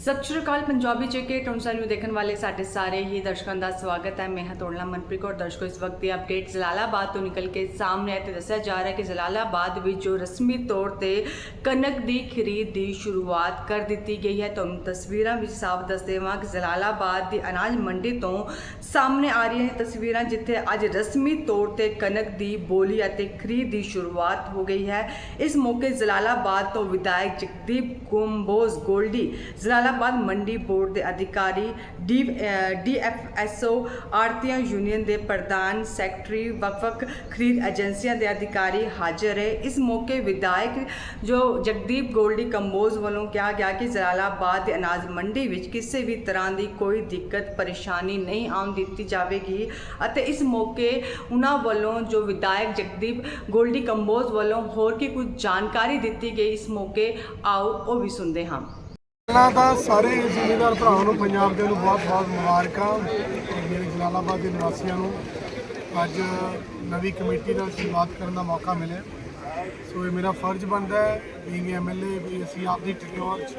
ਸਤਿ ਸ਼੍ਰੀ ਅਕਾਲ, ਪੰਜਾਬੀ ਜੇਕੇ ਟੌਨਸਾ ਨੂੰ ਦੇਖਣ ਵਾਲੇ ਸਾਡੇ ਸਾਰੇ ਹੀ ਦਰਸ਼ਕਾਂ ਦਾ ਸਵਾਗਤ ਹੈ। ਮੈਂ ਹਾਂ ਤੋੜਲਾ ਮਨਪ੍ਰੀਤ ਕੌਰ। ਦਰਸ਼ਕੋ, ਇਸ ਵਕਤ ਦੀ ਅਪਡੇਟ ਜਲਾਲਾਬਾਦ ਤੋਂ ਨਿਕਲ ਕੇ ਸਾਹਮਣੇ ਆਈ ਤੇ ਦੱਸਿਆ ਜਾ ਰਿਹਾ ਕਿ ਜਲਾਲਾਬਾਦ ਵਿੱਚ ਜੋ ਰਸਮੀ ਤੌਰ ਤੇ ਕਣਕ ਦੀ ਖਰੀਦ ਦੀ ਸ਼ੁਰੂਆਤ ਕਰ ਦਿੱਤੀ ਗਈ ਹੈ। ਤੁਹਾਨੂੰ ਤਸਵੀਰਾਂ ਵਿੱਚ ਸਾਫ਼ ਦੱਸ ਦੇਵਾਂ ਕਿ ਜਲਾਲਾਬਾਦ ਦੀ ਅਨਾਜ ਮੰਡੀ ਤੋਂ ਸਾਹਮਣੇ ਆ ਰਹੀਆਂ ਤਸਵੀਰਾਂ, ਜਿੱਥੇ ਅੱਜ ਰਸਮੀ ਤੌਰ ਤੇ ਕਣਕ ਦੀ ਬੋਲੀ ਅਤੇ ਖਰੀਦ ਦੀ ਸ਼ੁਰੂਆਤ ਹੋ ਗਈ ਹੈ। ਇਸ ਮੌਕੇ ਜਲਾਲਾਬਾਦ ਤੋਂ ਵਿਧਾਇਕ ਜਗਦੀਪ ਗੁੰਬੋਜ਼ ਗੋਲਡੀ ਜਲਾਲਾਬਾਦ ਮੰਡੀ ਬੋਰਡ ਦੇ ਅਧਿਕਾਰੀ ਡੀ ਡੀਐਫਐਸਓ ਆਰਤੀਆਂ ਯੂਨੀਅਨ ਦੇ ਪ੍ਰਧਾਨ ਸੈਕਟਰੀ ਵਕਫਕ ਖਰੀਦ ਏਜੰਸੀਆਂ ਦੇ ਅਧਿਕਾਰੀ ਹਾਜ਼ਰ ਹੈ ਇਸ ਮੌਕੇ ਵਿਧਾਇਕ ਜੋ ਜਗਦੀਪ ਗੋਲਡੀ ਕੰਬੋਜ਼ ਵੱਲੋਂ ਕਿਹਾ ਗਿਆ ਕਿ ਜਲਾਲਾਬਾਦ ਦੇ ਅਨਾਜ ਮੰਡੀ ਵਿੱਚ ਕਿਸੇ ਵੀ ਤਰ੍ਹਾਂ ਦੀ ਕੋਈ ਦਿੱਕਤ, ਪਰੇਸ਼ਾਨੀ ਨਹੀਂ ਆਉਣ ਦਿੱਤੀ ਜਾਵੇਗੀ ਅਤੇ ਇਸ ਮੌਕੇ ਉਹਨਾਂ ਵੱਲੋਂ ਜੋ ਵਿਧਾਇਕ ਜਗਦੀਪ ਗੋਲਡੀ ਕੰਬੋਜ਼ ਵੱਲੋਂ ਹੋਰ ਕੀ ਕੁਝ ਜਾਣਕਾਰੀ ਦਿੱਤੀ ਗਈ, ਇਸ ਮੌਕੇ ਆਓ ਉਹ ਵੀ ਸੁਣਦੇ ਹਾਂ। ਪਹਿਲਾਂ ਤਾਂ ਸਾਰੇ ਜ਼ਿਮੀਂਦਾਰ ਭਰਾਵਾਂ ਨੂੰ, ਪੰਜਾਬ ਦੇ ਨੂੰ ਬਹੁਤ-ਬਹੁਤ ਮੁਬਾਰਕਾਂ। ਤੇ ਮੇਰੇ ਜਲਾਲਾਬਾਦ ਦੇ ਨਿਵਾਸੀਆਂ ਨੂੰ ਅੱਜ ਨਵੀਂ ਕਮੇਟੀ ਨਾਲ ਸ਼ੁਰੂਆਤ ਕਰਨ ਦਾ ਮੌਕਾ ਮਿਲਿਆ। ਸੋ ਇਹ ਮੇਰਾ ਫਰਜ਼ ਬਣਦਾ ਹੈ ਬੀਇੰਗ ਐਮਐਲਏ ਵੀ ਅਸੀਂ ਆਪਦੀ ਟਿਕਿਓਰ ਚ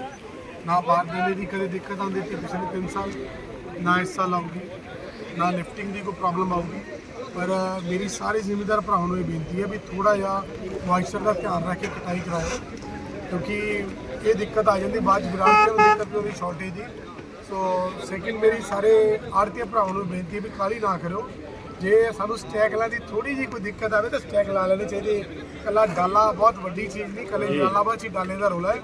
ਨਾ ਬਾਹਰ ਦੇਣੇ ਦੀ, ਕਦੇ ਦਿੱਕਤ ਆਉਂਦੀ ਸੀ ਪਿਛਲੇ 3 ਸਾਲ ਨਾ ਇਸ ਸਾਲ ਆਊਗੀ, ਨਾ ਲਿਫਟਿੰਗ ਦੀ ਕੋਈ ਪ੍ਰੋਬਲਮ ਆਊਗੀ। ਪਰ ਮੇਰੀ ਸਾਰੇ ਜ਼ਿਮੀਂਦਾਰ ਭਰਾਵਾਂ ਨੂੰ ਇਹ ਬੇਨਤੀ ਹੈ ਵੀ ਥੋੜਾ ਜਿਹਾ ਮੋਇਸਚਰ ਦਾ ਧਿਆਨ ਰੱਖ ਕੇ ਕਟਾਈ ਕਰਾਓ, ਕਿਉਂਕਿ ਇਹ ਦਿੱਕਤ ਆ ਜਾਂਦੀ ਬਾਅਦ ਗ੍ਰਾਂਟ ਨੂੰ ਦਿੱਕਤ ਵੀ ਉਹਦੀ ਸ਼ਾਰਟੇਜ ਦੀ ਸੋ ਸੈਕਿੰਡ ਮੇਰੀ ਸਾਰੇ ਆੜਤੀ ਭਰਾਵਾਂ ਨੂੰ ਬੇਨਤੀ ਹੈ ਵੀ ਕਾਲੀ ਨਾ ਕਰੋ ਜੇ ਸਾਨੂੰ ਸਟੈਕ ਲਾਂ ਦੀ ਥੋੜੀ ਜਿਹੀ ਕੋਈ ਦਿੱਕਤ ਆਵੇ ਤਾਂ ਸਟੈਕ ਲਾ ਲੈਣੇ ਚਾਹੀਦੇ ਕੱਲਾ ਡਾਲਾ ਬਹੁਤ ਵੱਡੀ ਚੀਜ਼ ਨਹੀਂ ਕੱਲੇ ਡਾਲਾਬਾਦ ਚ ਹੀ ਡਾਲੇ ਦਾ ਰੋਲਾ ਹੈ।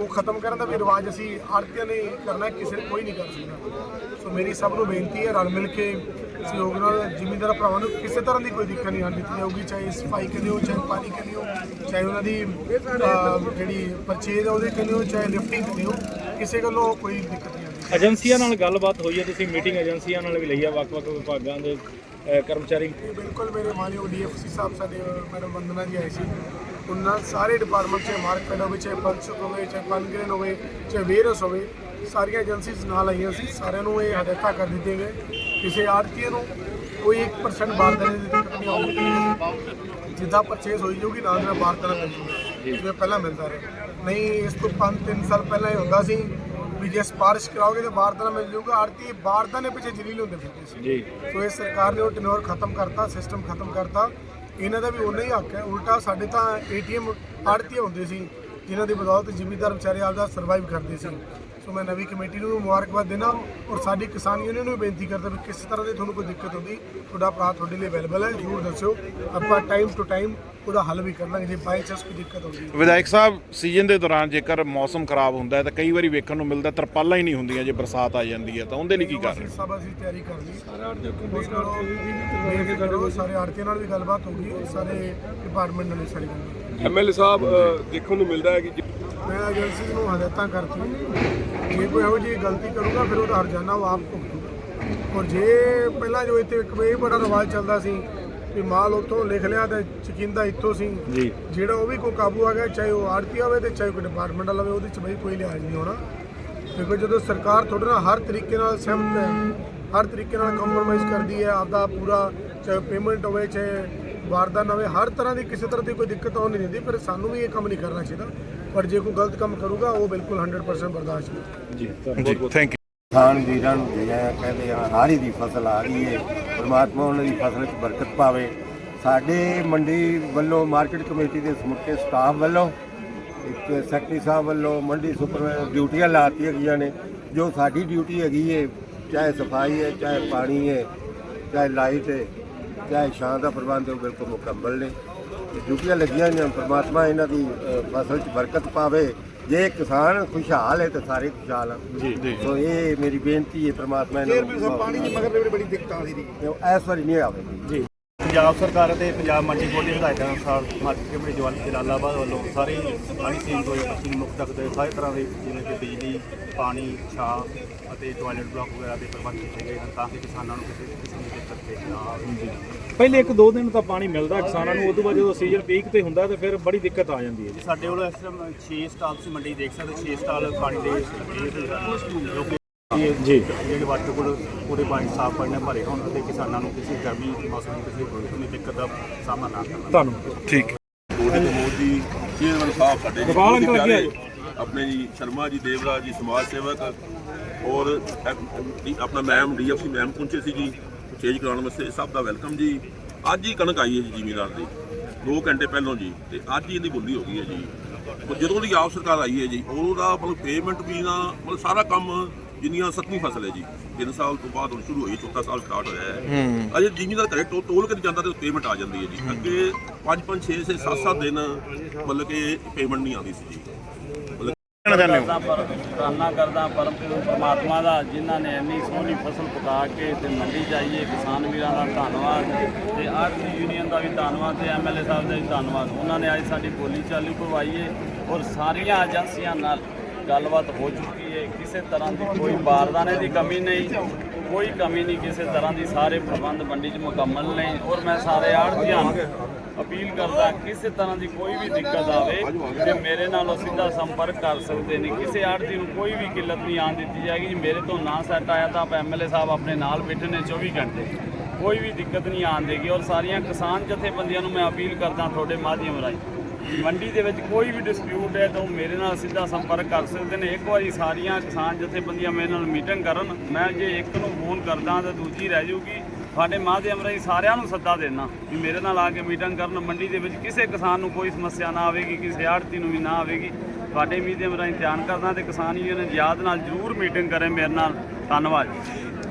ਉਹ ਖਤਮ ਕਰਨ ਦਾ ਵੀ ਰਿਵਾਜ ਅਸੀਂ ਆੜਤੀਆਂ ਨੇ ਕਰਨਾ ਕਿਸੇ ਕੋਈ ਨਹੀਂ ਕਰ ਸਕਦਾ। ਸੋ ਮੇਰੀ ਸਭ ਨੂੰ ਬੇਨਤੀ ਹੈ ਰਲ ਮਿਲ ਕੇ ਸਹਿਯੋਗ ਨਾਲ ਜ਼ਿਮੀਂਦਾਰ ਭਰਾਵਾਂ ਨੂੰ ਕਿਸੇ ਤਰ੍ਹਾਂ ਦੀ ਕੋਈ ਦਿੱਕਤ ਨਹੀਂ ਆਉਣ ਦਿੱਤੀ ਜਾਊਗੀ ਚਾਹੇ ਸਫ਼ਾਈ ਕਦੇ ਹੋ ਚਾਹੇ ਪਾਣੀ ਕਦੇ ਹੋ ਚਾਹੇ ਉਹਨਾਂ ਦੀ ਅਹ, ਜਿਹੜੀ ਪਰਚੇਜ਼ ਹੈ ਉਹਦੇ ਕਦੇ ਹੋ ਚਾਹੇ ਲਿਫਟਿੰਗ ਕਦੇ ਹੋ ਕਿਸੇ ਗੱਲੋਂ ਕੋਈ ਦਿੱਕਤ ਨਹੀਂ ਆਉਂਦੀ। ਏਜੰਸੀਆਂ ਨਾਲ ਗੱਲਬਾਤ ਹੋਈ ਹੈ ਤੁਸੀਂ ਮੀਟਿੰਗ ਏਜੰਸੀਆਂ ਨਾਲ ਵੀ ਲਈ ਹੈ ਵੱਖ-ਵੱਖ ਵਿਭਾਗਾਂ ਦੇ ਅਹ, ਕਰਮਚਾਰੀ। ਇਹ ਬਿਲਕੁਲ ਮੇਰੇ ਮਾਨਯੋਗ ਡੀਐਫਸੀ ਸਾਹਿਬ ਸਾਡੇ ਮੈਡਮ ਵੰਦਨਾ ਜੀ ਆਏ ਸੀ। ਉਹਨਾਂ ਸਾਰੇ ਡਿਪਾਰਟਮੈਂਟ ਚਾਹੇ ਮਾਰਕੀਟ ਹੋਵੇ ਚਾਹੇ ਪੰਚਕ ਹੋਵੇ ਚਾਹੇ ਪਨਗ੍ਰੇਨ ਹੋਵੇ ਚਾਹੇ ਵੇਰਸ ਹੋਵੇ ਸਾਰੀਆਂ ਏਜੰਸੀਜ਼ ਨਾਲ ਆਈਆਂ ਸੀ। ਸਾਰਿਆਂ ਨੂੰ ਇਹ ਹਦਾਇਤਾਂ ਕਰ ਦਿੱਤੀਆਂ ਗਏ ਕਿਸੇ ਆੜਤੀਏ ਨੂੰ ਕੋਈ 1% ਬਾਰਦਾਨੇ ਦੀ ਦਿੱਕਤ ਨਹੀਂ ਆਉਗੀ ਜਿੱਦਾਂ ਪਰਚੇਸ ਹੋਈ ਜਾਊਗੀ ਨਾਲ ਨਾਲ ਬਾਰਦਾਨਾ ਮਿਲ ਜੂਗਾ ਜਿਵੇਂ ਪਹਿਲਾਂ ਮਿਲਦਾ ਰਿਹਾ। ਨਹੀਂ ਇਸ ਤੋਂ 5-3 ਸਾਲ ਪਹਿਲਾਂ ਇਹ ਹੁੰਦਾ ਸੀ ਵੀ ਜੇ ਸਪਾਰਿਸ਼ ਕਰਾਓਗੇ ਤਾਂ ਬਾਰਦਾਨਾ ਮਿਲ ਜੂਗਾ ਆੜਤੀ ਬਾਰਦਾਨੇ ਪਿੱਛੇ ਜਲੀਲ ਹੁੰਦੇ ਫਿਰਦੇ ਸੀ। ਜੀ। ਸੋ ਇਹ ਸਰਕਾਰ ਨੇ ਉਹ ਟਨੋਰ ਖਤਮ ਕਰਤਾ ਸਿਸਟਮ ਖਤਮ ਕਰਤਾ। ਇਹਨਾਂ ਦਾ ਵੀ ਉਨਾ ਹੀ ਹੱਕ ਹੈ। ਉਲਟਾ ਸਾਡੇ ਤਾਂ ਏਟੀਐਮ ਆੜਤੀ ਹੁੰਦੇ ਸੀ ਜਿਨ੍ਹਾਂ ਦੀ ਬਦੌਲਤ ਜ਼ਿਮੀਂਦਾਰ ਵਿਚਾਰੇ ਆਪਦਾ ਸਰਵਾਈਵ ਕਰਦੇ ਸੀ। ਸੋ ਮੈਂ ਨਵੀਂ ਕਮੇਟੀ ਨੂੰ ਵੀ ਮੁਬਾਰਕਬਾਦ ਦੇਣਾ ਔਰ ਸਾਡੀ ਕਿਸਾਨ ਯੂਨੀਅਨ ਨੂੰ ਵੀ ਬੇਨਤੀ ਕਰਦਾ ਵੀ ਕਿਸੇ ਤਰ੍ਹਾਂ ਦੀ ਤੁਹਾਨੂੰ ਕੋਈ ਦਿੱਕਤ ਹੁੰਦੀ ਤੁਹਾਡਾ ਭਰਾ ਤੁਹਾਡੇ ਲਈ ਅਵੇਲੇਬਲ ਹੈ ਜ਼ਰੂਰ ਦੱਸਿਓ। ਆਪਾਂ ਟਾਈਮ ਟੂ ਟਾਈਮ ਉਹਦਾ ਹੱਲ ਵੀ ਕਰ ਲਾਂਗੇ ਜੇ ਬਾਈ ਚਾਂਸ ਕੋਈ ਦਿੱਕਤ ਹੁੰਦੀ ਵਿਧਾਇਕ ਸਾਹਿਬ ਸੀਜ਼ਨ ਦੇ ਦੌਰਾਨ ਜੇਕਰ ਮੌਸਮ ਖਰਾਬ ਹੁੰਦਾ ਹੈ ਤਾਂ ਕਈ ਵਾਰੀ ਵੇਖਣ ਨੂੰ ਮਿਲਦਾ ਤਰਪਾਲਾਂ ਹੀ ਨਹੀਂ ਹੁੰਦੀਆਂ ਜੇ ਬਰਸਾਤ ਆ ਜਾਂਦੀ ਹੈ ਤਾਂ ਉਹਦੇ ਲਈ ਕੀ ਕਰ ਰਹੇ ਅਸੀਂ ਸਭ ਅਸੀਂ ਤਿਆਰੀ ਕਰ ਲਈ। ਸਾਰੇ ਆੜਤੀ ਨਾਲ ਵੀ ਗੱਲਬਾਤ ਹੋ ਗਈ ਸਾਰੇ ਡਿਪਾਰਟਮੈਂਟ ਨਾਲ ਵੀ ਸਾਰੀ ਗੱਲਬਾਤ। ਐਮਐਲਏ ਸਾਹਿਬ ਦੇਖਣ ਨੂੰ ਮਿਲਦਾ ਹੈ ਕਿ ਮੈਂ ਏਜੰਸੀ ਨੂੰ ਹਦਾਇਤਾਂ ਕਰਤੀ ਜੇ ਕੋਈ ਇਹੋ ਜਿਹੀ ਗਲਤੀ ਕਰੂਗਾ ਫਿਰ ਉਹਦਾ ਹਰਜਾਨਾ ਉਹ ਆਪ ਭੁਗਤੂਗਾ ਔਰ ਜੇ ਪਹਿਲਾਂ ਜੋ ਇੱਥੇ ਇੱਕ ਇਹ ਬੜਾ ਰਿਵਾਜ ਚੱਲਦਾ ਸੀ ਵੀ ਮਾਲ ਉੱਥੋਂ ਲਿਖ ਲਿਆ ਤੇ ਚਕਿੰਦਾ ਇੱਥੋਂ ਸੀ। ਜੀ। ਜਿਹੜਾ ਉਹ ਵੀ ਕੋਈ ਕਾਬੂ ਆ ਗਿਆ ਚਾਹੇ ਉਹ ਆੜਤੀ ਹੋਵੇ ਤੇ ਚਾਹੇ ਕੋਈ ਡਿਪਾਰਟਮੈਂਟ ਵਾਲਾ ਹੋਵੇ ਉਹਦੇ ਚ ਬਈ ਕੋਈ ਲਿਹਾਜ਼ ਨਹੀਂ ਹੋਣਾ। ਕਿਉਂਕਿ ਜਦੋਂ ਸਰਕਾਰ ਤੁਹਾਡੇ ਨਾਲ ਹਰ ਤਰੀਕੇ ਨਾਲ ਸਹਿਮਤ ਹੈ ਹਰ ਤਰੀਕੇ ਨਾਲ ਕੰਪਰੋਮਾਈਜ਼ ਕਰਦੀ ਹੈ ਆਪਦਾ ਪੂਰਾ ਚਾਹੇ ਪੇਮੈਂਟ ਹੋਵੇ ਚਾਹੇ ਵਾਰਦਾਨਾ ਹੋਵੇ ਹਰ ਤਰ੍ਹਾਂ ਦੀ ਕਿਸੇ ਤਰ੍ਹਾਂ ਦੀ ਕੋਈ ਦਿੱਕਤ ਆਉਣ ਨਹੀਂ ਦਿੰਦੀ ਪਰ ਸਾਨੂੰ ਵੀ ਇਹ ਕੰਮ ਨਹੀਂ ਕਰਨਾ ਚਾਹੀਦਾ। ਪਰ ਜੇ ਕੋਈ ਗਲਤ ਕੰਮ ਕਰੂਗਾ ਉਹ ਬਿਲਕੁਲ 100% ਬਰਦਾਸ਼ਤ ਨਹੀਂ ਜੀ ਜੀ ਥੈਂਕ ਯੂ ਕਿਸਾਨ ਵੀਰਾਂ ਨੂੰ ਜਿਹੜਾ ਕਹਿੰਦੇ ਆ ਹਾੜੀ ਦੀ ਫਸਲ ਆ ਗਈ ਹੈ ਪਰਮਾਤਮਾ ਉਹਨਾਂ ਦੀ ਫਸਲ 'ਚ ਬਰਕਤ ਪਾਵੇ। ਸਾਡੇ ਮੰਡੀ ਵੱਲੋਂ ਮਾਰਕੀਟ ਕਮੇਟੀ ਦੇ ਸਮੁੱਚੇ ਸਟਾਫ ਵੱਲੋਂ ਇੱਕ ਸੈਕਟਰੀ ਸਾਹਿਬ ਵੱਲੋਂ ਮੰਡੀ ਸੁਪਰ ਡਿਊਟੀਆਂ ਲਾਤੀਆਂ ਗਈਆਂ ਨੇ। ਜੋ ਸਾਡੀ ਡਿਊਟੀ ਹੈਗੀ ਹੈ ਚਾਹੇ ਸਫ਼ਾਈ ਹੈ ਚਾਹੇ ਪਾਣੀ ਹੈ ਚਾਹੇ ਲਾਈਟ ਹੈ ਚਾਹੇ ਛਾਂ ਦਾ ਪ੍ਰਬੰਧ ਉਹ ਬਿਲਕੁਲ ਮੁਕੰਮਲ ਨੇ। ਡਿਊਟੀਆਂ ਲੱਗੀਆਂ ਨੇ ਪਰਮਾਤਮਾ ਇਹਨਾਂ ਦੀ ਫਸਲ 'ਚ ਬਰਕਤ ਪਾਵੇ। ਜੇ ਕਿਸਾਨ ਖੁਸ਼ਹਾਲ ਹੈ ਤਾਂ ਸਾਰੇ ਖੁਸ਼ਹਾਲ ਜੀ ਜੀ। ਸੋ ਇਹ ਮੇਰੀ ਬੇਨਤੀ ਹੈ ਪ੍ਰਮਾਤਮਾ ਚੇਅਰਮੈਨ ਸਾਹਿਬ ਪਾਣੀ ਨੂੰ ਦੀ ਮਗਰ ਬੜੀ ਬੜੀ ਦਿੱਕਤ ਆ ਰਹੀ। ਸੀ ਇਸ ਵਾਰੀ ਨਹੀਂ ਆਵੇਗੀ ਜੀ। ਪੰਜਾਬ ਸਰਕਾਰ ਅਤੇ ਪੰਜਾਬ ਮੰਡੀ ਬੋਰਡ ਦੀ ਹਦਾਇਤਾਂ ਅਨੁਸਾਰ ਮਾਰਕੀਟ ਕਮੇਟੀ ਜਵਾਨੀ ਜਲਾਲਾਬਾਦ ਵੱਲੋਂ ਸਾਰੇ ਪਾਣੀ ਸੀਮ ਤੋਂ ਪੱਛਮੀ ਮੁੱਖ ਤੱਕ ਦੇ ਸਾਰੇ ਤਰ੍ਹਾਂ ਦੇ ਜਿਵੇਂ ਕਿ ਬਿਜਲੀ ਪਾਣੀ ਛਾਂ ਅਤੇ ਟਾਇਲਟ ਬਲਾਕ ਵਗੈਰਾ ਦੇ ਪ੍ਰਬੰਧ ਕੀਤੇ ਗਏ ਹਨ ਤਾਂ ਕਿ ਕਿਸਾਨਾਂ ਨੂੰ ਕਿਸੇ ਕਿਸਮ ਦੀ ਦਿੱਕਤ ਪੇਸ਼ ਨਾ ਆਵੇ। ਪਹਿਲੇ ਇੱਕ ਦੋ ਦਿਨ ਤਾਂ ਪਾਣੀ ਮਿਲਦਾ ਕਿਸਾਨਾਂ ਨੂੰ ਉਦੋਂ ਬਾਅਦ ਜਦੋਂ ਸੀਜ਼ਨ ਪੀਕ ਤੇ ਹੁੰਦਾ ਤੇ ਫਿਰ ਬੜੀ ਦਿੱਕਤ ਆ ਜਾਂਦੀ ਹੈ ਸਾਡੇ ਕੋਲ ਇਸ ਟਾਈਮ 6 ਸਟਾਲ ਤੁਸੀਂ ਮੰਡੀ ਦੇਖ ਸਕਦੇ 6 ਸਟਾਲ ਪਾਣੀ ਦੇ ਹਨ, ਜੋ। ਜਿਹੜੇ ਵਾਟਰ ਕੋਲ ਪੂਰੇ ਪਾਣੀ ਸਾਫ਼ ਪਾਣੀ ਨਾਲ ਭਰੇ ਹੋਣ ਅਤੇ ਕਿਸਾਨਾਂ ਨੂੰ ਕਿਸੇ ਗਰਮੀ ਮੌਸਮ ਨੂੰ ਕਿਸੇ ਕੋਈ ਵੀ ਦਿੱਕਤ ਦਾ ਸਾਹਮਣਾ ਨਾ ਕਰਨਾ। ਤੁਹਾਨੂੰ ਠੀਕ। ਉਹਦੇ ਤੋਂ ਮੋਦੀ ਚੇਅਰਮੈਨ ਸਾਹਿਬ ਸਾਡੇ ਗੋਪਾਲ ਅੰਕਲ ਅੱਗੇ ਆ ਜਾਓ। ਆਪਣੇ ਜੀ ਸ਼ਰਮਾ ਜੀ ਦੇਵਰਾਜ ਜੀ ਸਮਾਜ ਸੇਵਕ ਔਰ ਡੀ- ਆਪਣਾ ਮੈਮ ਡੀਐਫਸੀ ਮੈਮ ਪਹੁੰਚੇ ਸੀ ਜੀ। ਚੇਂਜ ਕਰਾਉਣ ਵਾਸਤੇ ਸਭ ਦਾ ਵੈਲਕਮ ਜੀ। ਅੱਜ ਹੀ ਕਣਕ ਆਈ ਹੈ ਜੀ ਜ਼ਿਮੀਦਾਰ ਦੀ। 2 ਘੰਟੇ ਪਹਿਲਾਂ ਜੀ। ਤੇ ਅੱਜ ਹੀ ਇਹਦੀ ਬੋਲੀ ਹੋ ਗਈ ਹੈ ਜੀ। ਜਦੋਂ ਦੀ ਆਪ ਸਰਕਾਰ ਆਈ ਹੈ ਜੀ ਉਹਦਾ ਮਤਲਬ ਪੇਮੈਂਟ ਵੀ ਨਾ ਮਤਲਬ ਸਾਰਾ ਕੰਮ ਜਿੰਨੀਆਂ ਸੱਤਵੀਂ ਫਸਲ ਹੈ ਜੀ 3 ਸਾਲ ਤੋਂ ਬਾਅਦ ਹੁਣ ਸ਼ੁਰੂ ਹੋਈ ਚੌਥਾ ਸਾਲ ਸਟਾਰਟ ਹੋਇਆ ਹੈ। ਅਜੇ ਜ਼ਿਮੀਦਾਰ ਘਰੇ ਟੋ- ਤੋਲ ਕੇ ਨਹੀਂ ਜਾਂਦਾ ਤੇ ਪੇਮੈਂਟ ਆ ਜਾਂਦੀ ਹੈ ਜੀ। ਅੱਗੇ 5 5 6 6 7 7 ਦਿਨ ਮਤਲਬ ਕਿ ਪੇਮੈਂਟ ਨਹੀਂ ਆਉਂਦੀ ਸੀ ਜੀ। ਕਹਿਣਾ ਚਾਹੁੰਦੇ ਹੋ? ਕਰਦਾ ਪਰ ਪ੍ਰਾਰਥਨਾ ਕਰਦਾ ਪਰਮ ਪਿਤਾ ਪਰਮਾਤਮਾ ਦਾ ਜਿਨ੍ਹਾਂ ਨੇ ਇੰਨੀ ਸੋਹਣੀ ਫਸਲ ਪਕਾ ਕੇ ਤੇ ਮੰਡੀ ਜਾਈਏ ਕਿਸਾਨ ਵੀਰਾਂ ਦਾ ਧੰਨਵਾਦ ਤੇ ਆਰਥਿਕ ਯੂਨੀਅਨ ਦਾ ਵੀ ਧੰਨਵਾਦ ਤੇ ਐਮਐਲਏ ਸਾਹਿਬ ਦਾ ਵੀ ਧੰਨਵਾਦ। ਉਹਨਾਂ ਨੇ ਅੱਜ ਸਾਡੀ ਬੋਲੀ ਚਾਲੂ ਕਰਵਾਈ ਔਰ ਸਾਰੀਆਂ ਏਜੰਸੀਆਂ ਨਾਲ ਗੱਲਬਾਤ ਹੋ ਚੁੱਕੀ ਹੈ, ਕਿਸੇ ਤਰ੍ਹਾਂ ਦੀ ਕੋਈ ਬਾਰਦਾਨੇ ਦੀ ਕਮੀ ਨਹੀਂ, ਕੋਈ ਕਮੀ ਨਹੀਂ ਕਿਸੇ ਤਰ੍ਹਾਂ ਦੀ, ਸਾਰੇ ਪ੍ਰਬੰਧ ਮੰਡੀ 'ਚ ਮੁਕੰਮਲ ਨੇ ਔਰ ਮੈਂ ਸਾਰੇ ਆੜ੍ਹਤੀਆਂ ਨੂੰ ਅਪੀਲ ਕਰਦਾ, ਕਿਸੇ ਤਰ੍ਹਾਂ ਦੀ ਕੋਈ ਵੀ ਦਿੱਕਤ ਆਵੇ ਤੇ ਮੇਰੇ ਨਾਲ ਉਹ ਸਿੱਧਾ ਸੰਪਰਕ ਕਰ ਸਕਦੇ ਨੇ। ਕਿਸੇ ਆੜ੍ਹਤੀ ਨੂੰ ਕੋਈ ਵੀ ਕਿੱਲਤ ਨਹੀਂ ਆਉਣ ਦਿੱਤੀ ਜਾਏਗੀ, ਜੀ ਮੇਰੇ ਤੋਂ ਨਾ ਸੈੱਟ ਆਇਆ ਤਾਂ ਆਪ ਐਮਐਲਏ ਸਾਹਿਬ ਆਪਣੇ ਨਾਲ ਬੈਠੇ ਨੇ 24 ਘੰਟੇ। ਕੋਈ ਵੀ ਦਿੱਕਤ ਨਹੀਂ ਆਉਣ ਦੇਗੀ ਔਰ ਸਾਰੀਆਂ ਕਿਸਾਨ ਜਥੇਬੰਦੀਆਂ ਨੂੰ ਮੈਂ ਅਪੀਲ ਕਰਦਾ ਤੁਹਾਡੇ ਮਾਧਿਅਮ ਰਾਹੀਂ। ਮੰਡੀ ਦੇ ਵਿੱਚ ਕੋਈ ਵੀ ਡਿਸਪਿਊਟ ਹੈ ਤਾਂ ਉਹ ਮੇਰੇ ਨਾਲ ਸਿੱਧਾ ਸੰਪਰਕ ਕਰ ਸਕਦੇ ਨੇ। ਇੱਕ ਵਾਰੀ ਸਾਰੀਆਂ ਕਿਸਾਨ ਜਥੇਬੰਦੀਆਂ ਮੇਰੇ ਨਾਲ ਮੀਟਿੰਗ ਕਰਨ। ਮੈਂ ਜੇ ਇੱਕ ਨੂੰ ਫੋਨ ਕਰਦਾ ਤਾਂ ਦੂਜੀ ਰਹਿ ਜੂਗੀ ਤੁਹਾਡੇ ਮਾਧਿਅਮ ਰਾਹੀਂ ਸਾਰਿਆਂ ਨੂੰ ਸੱਦਾ ਦੇਣਾ ਵੀ ਮੇਰੇ ਨਾਲ ਆ ਕੇ ਮੀਟਿੰਗ ਕਰਨ। ਮੰਡੀ ਦੇ ਵਿੱਚ ਕਿਸੇ ਕਿਸਾਨ ਨੂੰ ਕੋਈ ਸਮੱਸਿਆ ਨਾ ਆਵੇਗੀ, ਕਿਸੇ ਆੜਤੀ ਨੂੰ ਵੀ ਨਾ ਆਵੇਗੀ। ਤੁਹਾਡੇ ਮਾਧਿਅਮ ਰਾਹੀਂ ਧਿਆਨ ਕਰਦਾ ਤੇ ਕਿਸਾਨ ਯੂਨੀਅਨ ਯਾਦ ਨਾਲ ਜ਼ਰੂਰ ਮੀਟਿੰਗ ਕਰੇ ਮੇਰੇ ਨਾਲ। ਧੰਨਵਾਦ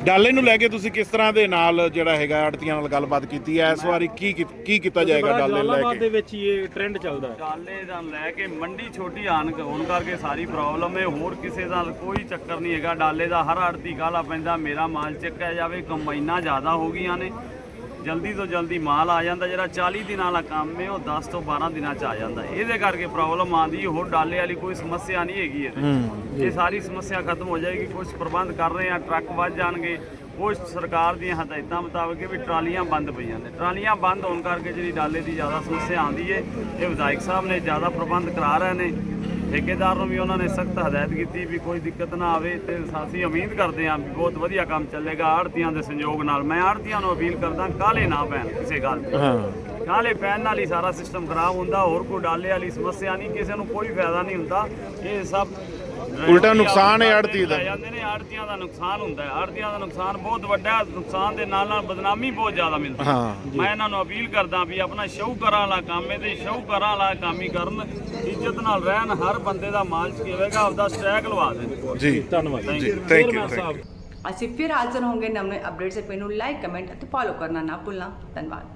ਡਾਲੇ ਨੂੰ ਲੈ ਕੇ ਤੁਸੀਂ ਕਿਸ ਤਰ੍ਹਾਂ ਦੇ ਨਾਲ ਜਿਹੜਾ ਹੈਗਾ ਆੜਤੀਆਂ ਨਾਲ ਗੱਲਬਾਤ ਕੀਤੀ ਹੈ? ਇਸ ਵਾਰੀ ਕੀ ਕੀ- ਕੀ ਕੀਤਾ ਜਾਏਗਾ ਡਾਲੇ ਨੂੰ ਲੈ ਜਲਾਲਾਬਾਦ ਕੇ? ਦੇ ਵਿੱਚ ਹੀ ਇਹ ਟ੍ਰੈਂਡ ਚੱਲਦਾ ਹੈ। ਡਾਲੇ ਦਾ ਲੈ ਕੇ ਮੰਡੀ ਛੋਟੀ ਆਣ ਹੋਣ ਕਰਕੇ ਸਾਰੀ ਪ੍ਰੋਬਲਮ ਹੈ। ਹੋਰ ਕਿਸੇ ਦਾ ਕੋਈ ਚੱਕਰ ਨਹੀਂ ਹੈਗਾ। ਡਾਲੇ ਦਾ ਹਰ ਆੜਤੀ ਕਾਲਾ ਪੈਂਦਾ। ਮੇਰਾ ਮਾਲ ਚੱਕਿਆ ਜਾਵੇ ਕੰਬਾਈਨਾਂ ਜ਼ਿਆਦਾ ਹੋ ਗਈਆਂ ਨੇ। ਜਲਦੀ ਤੋਂ ਜਲਦੀ ਮਾਲ ਆ ਜਾਂਦਾ ਜਿਹੜਾ 40 ਦਿਨਾਂ ਵਾਲਾ ਕੰਮ ਹੈ ਉਹ 10 ਤੋਂ 12 ਦਿਨਾਂ ਚ ਆ ਜਾਂਦਾ। ਇਹਦੇ ਕਰਕੇ ਪ੍ਰੋਬਲਮ ਆਂਦੀ ਹੋਰ ਡਾਲੇ ਵਾਲੀ ਕੋਈ ਸਮੱਸਿਆ ਨਹੀਂ ਹੈਗੀ ਇਹਦੇ ਇਹ ਸਾਰੀ ਸਮੱਸਿਆ ਖਤਮ ਹੋ ਜਾਏਗੀ ਕੁਝ ਪ੍ਰਬੰਧ ਕਰ ਰਹੇ ਆ ਟਰੱਕ ਵੱਧ ਜਾਣਗੇ ਕੁਝ ਸਰਕਾਰ ਦੀਆਂ ਹਦਾਇਤਾਂ ਮੁਤਾਬਕ ਵੀ ਟਰਾਲੀਆਂ ਬੰਦ ਪਈਆਂ ਨੇ। ਟਰਾਲੀਆਂ ਬੰਦ ਹੋਣ ਕਰਕੇ ਜਿਹੜੀ ਡਾਲੇ ਦੀ ਜ਼ਿਆਦਾ ਸਮੱਸਿਆ ਆਉਂਦੀ ਹੈ ਇਹ ਵਿਧਾਇਕ ਸਾਹਿਬ ਨੇ ਜ਼ਿਆਦਾ ਪ੍ਰਬੰਧ ਕਰਾ ਰਹੇ ਨੇ। ਠੇਕੇਦਾਰ ਨੂੰ ਵੀ ਉਹਨਾਂ ਨੇ ਸਖਤ ਹਦਾਇਤ ਕੀਤੀ ਵੀ ਕੋਈ ਦਿੱਕਤ ਨਾ ਆਵੇ ਤੇ ਅਸੀਂ ਉਮੀਦ ਕਰਦੇ ਹਾਂ ਵੀ ਬਹੁਤ ਵਧੀਆ ਕੰਮ ਚੱਲੇਗਾ। ਆੜਤੀਆਂ ਦੇ ਸੰਯੋਗ ਨਾਲ ਮੈਂ ਆੜਤੀਆਂ ਨੂੰ ਅਪੀਲ ਕਰਦਾ ਕਾਲੇ ਨਾ ਪੈਣ ਕਿਸੇ ਗੱਲ ਤੇ। ਕਾਲੇ ਪੈਣ ਨਾਲ ਹੀ ਸਾਰਾ ਸਿਸਟਮ ਖਰਾਬ ਹੁੰਦਾ ਹੋਰ ਕੋਈ ਡਾਲੇ ਵਾਲੀ ਸਮੱਸਿਆ ਨਹੀਂ ਕਿਸੇ ਨੂੰ ਕੋਈ ਫਾਇਦਾ ਨਹੀਂ ਹੁੰਦਾ। ਇਹ ਸਭ ਉਲਟਾ ਨੁਕਸਾਨ ਹੈ ਆੜ੍ਹਤੀ ਦਾ। ਜਾਂਦੇ ਨੇ ਆੜਤੀਆਂ ਦਾ ਨੁਕਸਾਨ ਹੁੰਦਾ ਹੈ। ਆੜਤੀਆਂ ਦਾ ਨੁਕਸਾਨ ਬਹੁਤ ਵੱਡਾ ਹੈ ਨੁਕਸਾਨ ਦੇ ਨਾਲ ਨਾਲ ਬਦਨਾਮੀ ਬਹੁਤ ਜ਼ਿਆਦਾ ਮਿਲਦੀ ਹੈ। ਮੈਂ ਇਹਨਾਂ ਨੂੰ ਅਪੀਲ ਕਰਦਾ ਵੀ ਆਪਣਾ ਸ਼ੌਕਰਾਂ ਵਾਲਾ ਕੰਮ ਹੈ ਤੇ ਸ਼ੌਕਰਾਂ ਵਾਲਾ ਕੰਮ ਹੀ ਕਰਨ ਇੱਜ਼ਤ ਨਾਲ ਰਹਿਣ ਹਰ ਬੰਦੇ ਦਾ ਮਾਲ ਹੋਵੇਗਾ ਆਪਦਾ ਸਟੈਕ ਲਵਾ ਦੇਣ। ਜੀ। ਧੰਨਵਾਦ। ਜੀ. ਥੈਂਕ ਯੂ ਅਸੀਂ ਫਿਰ ਹਾਜ਼ਰ ਹੋਵਾਂਗੇ ਨਵੇਂ ਅਪਡੇਟ ਸੇ ਨੂੰ ਲਾਈਕ ਕਮੈਂਟ ਅਤੇ ਫੋਲੋ ਕਰਨਾ ਨਾ ਭੁੱਲਣਾ। ਧੰਨਵਾਦ।